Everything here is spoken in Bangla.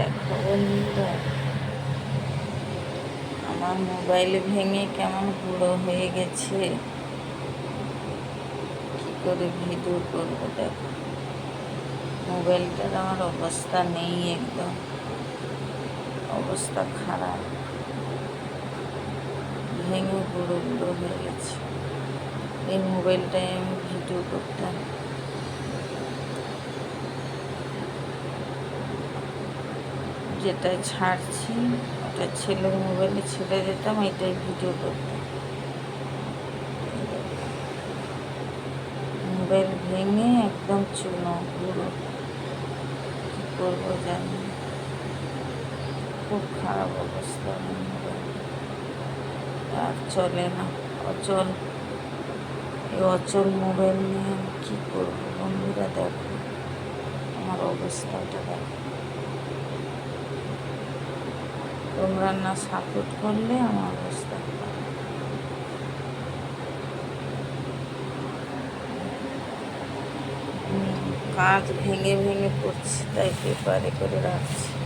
দেখো বন্ধুরা, আমার মোবাইল ভেঙে কেমন গুঁড়ো হয়ে গেছে। কী করে ভিডিও করব দেখো। মোবাইলটার আমার অবস্থা নেই একদম। অবস্থা খারাপ। ভেঙে গুঁড়ো গুঁড়ো হয়ে গেছে। এই মোবাইলটায় আমি ভিডিও করতাম। যেটা ছাড়ছি, ওটা ছেলের মোবাইলে ছেড়ে দিতাম এটাই ভিডিও করতাম। মোবাইল ভেঙে একদম চুনো, পুরো। কী করব জানি খুব খারাপ অবস্থা আর চলে না, অচল। এই অচল মোবাইল নিয়ে আমি কী করব বন্ধুরা দেখো। আমার অবস্থাটা দেখো। তোমরা না সাপোর্ট করলে আমার অবস্থা কাজ ভেঙে ভেঙে পড়ছে তাই পেপারে করে রাখছি।